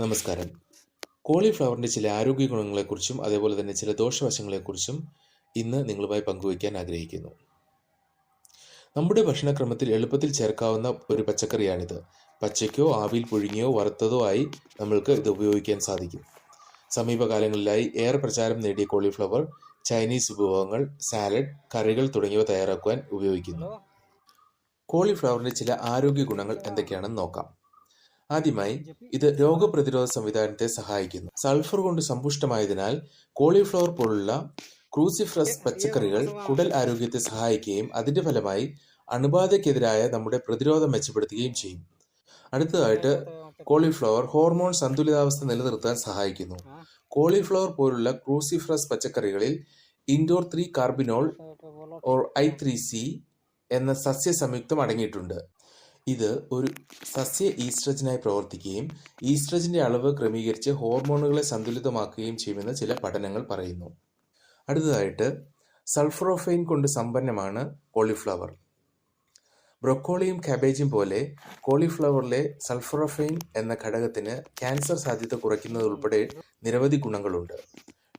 നമസ്കാരം. കോളിഫ്ലവറിന്റെ ചില ആരോഗ്യ ഗുണങ്ങളെക്കുറിച്ചും അതേപോലെ തന്നെ ചില ദോഷവശങ്ങളെക്കുറിച്ചും ഇന്ന് നിങ്ങളുമായി പങ്കുവയ്ക്കാൻ ആഗ്രഹിക്കുന്നു. നമ്മുടെ ഭക്ഷണക്രമത്തിൽ എളുപ്പത്തിൽ ചേർക്കാവുന്ന ഒരു പച്ചക്കറിയാണിത്. പച്ചയ്ക്കോ ആവിയിൽ പുഴുങ്ങിയോ വറുത്തതോ ആയി നമ്മൾക്ക് ഇത് ഉപയോഗിക്കാൻ സാധിക്കും. സമീപകാലങ്ങളിലായി ഏറെ പ്രചാരം നേടിയ കോളിഫ്ലവർ ചൈനീസ് വിഭവങ്ങൾ സാലഡ് കറികൾ തുടങ്ങിയവ തയ്യാറാക്കുവാൻ ഉപയോഗിക്കുന്നു. കോളിഫ്ലവറിന്റെ ചില ആരോഗ്യ ഗുണങ്ങൾ എന്തൊക്കെയാണെന്ന് നോക്കാം. ആദ്യമായി ഇത് രോഗപ്രതിരോധ സംവിധാനത്തെ സഹായിക്കുന്നു സൾഫർ കൊണ്ട് സമ്പുഷ്ടമായതിനാൽ കോളിഫ്ലവർ പോലുള്ള ക്രൂസിഫ്രസ് പച്ചക്കറികൾ കുടൽ ആരോഗ്യത്തെ സഹായിക്കുകയും അതിന്റെ ഫലമായി അണുബാധയ്ക്കെതിരായ നമ്മുടെ പ്രതിരോധം മെച്ചപ്പെടുത്തുകയും ചെയ്യും അടുത്തതായിട്ട് കോളിഫ്ലവർ ഹോർമോൺ സന്തുലിതാവസ്ഥ നിലനിർത്താൻ സഹായിക്കുന്നു കോളിഫ്ലവർ പോലുള്ള ക്രൂസിഫ്രസ് പച്ചക്കറികളിൽ indole three carbinol or I three C എന്ന സസ്യ സംയുക്തം അടങ്ങിയിട്ടുണ്ട് ഇത് ഒരു സസ്യ ഈസ്ട്രജനായി പ്രവർത്തിക്കുകയും ഈസ്ട്രജന്റെ അളവ് ക്രമീകരിച്ച് ഹോർമോണുകളെ സന്തുലിതമാക്കുകയും ചെയ്യുമെന്ന് ചില പഠനങ്ങൾ പറയുന്നു. അടുത്തതായിട്ട് സൾഫറോഫൈൻ കൊണ്ട് സമ്പന്നമാണ് കോളിഫ്ലവർ. ബ്രൊക്കോളിയും കാബേജും പോലെ കോളിഫ്ലവറിലെ സൾഫറോഫൈൻ എന്ന ഘടകത്തിന് ക്യാൻസർ സാധ്യത കുറയ്ക്കുന്നതുൾപ്പെടെ നിരവധി ഗുണങ്ങളുണ്ട്.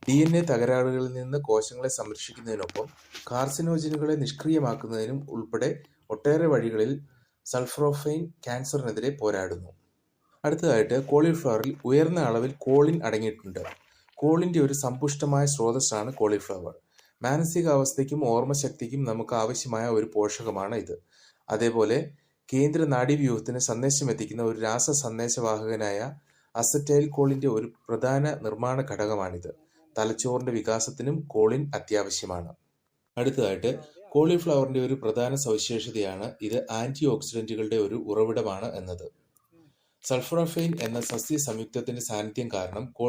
ഡി എൻ എ തകരാറുകളിൽ നിന്ന് കോശങ്ങളെ സംരക്ഷിക്കുന്നതിനൊപ്പം കാർസിനോജനുകളെ നിഷ്ക്രിയമാക്കുന്നതിനും ഉൾപ്പെടെ ഒട്ടേറെ വഴികളിൽ സൾഫറോഫൈൻ ക്യാൻസറിനെതിരെ പോരാടുന്നു. അടുത്തതായിട്ട് കോളിഫ്ലവറിൽ ഉയർന്ന അളവിൽ കോളിൻ അടങ്ങിയിട്ടുണ്ട്. കോളിന്റെ ഒരു സമ്പുഷ്ടമായ സ്രോതസ്സാണ് കോളിഫ്ലവർ. മാനസികാവസ്ഥയ്ക്കും ഓർമ്മശക്തിക്കും നമുക്ക് ആവശ്യമായ ഒരു പോഷകമാണ് ഇത്. അതേപോലെ കേന്ദ്ര നാഡീവ്യൂഹത്തിന് സന്ദേശം എത്തിക്കുന്ന ഒരു രാസ സന്ദേശവാഹകനായ അസറ്റൈൽ കോളിന്റെ ഒരു പ്രധാന നിർമ്മാണ ഘടകമാണിത്. തലച്ചോറിന്റെ വികാസത്തിനും കോളിൻ അത്യാവശ്യമാണ്. അടുത്തതായിട്ട് കോളിഫ്ലവറിന്റെ ഒരു പ്രധാന സവിശേഷതയാണ് ഇത് ആന്റി ഓക്സിഡന്റുകളുടെ ഒരു ഉറവിടമാണ് എന്നത്. സൾഫറോഫൈൻ എന്ന സസ്യ സംയുക്തത്തിന്റെ സാന്നിധ്യം കാരണം കോളി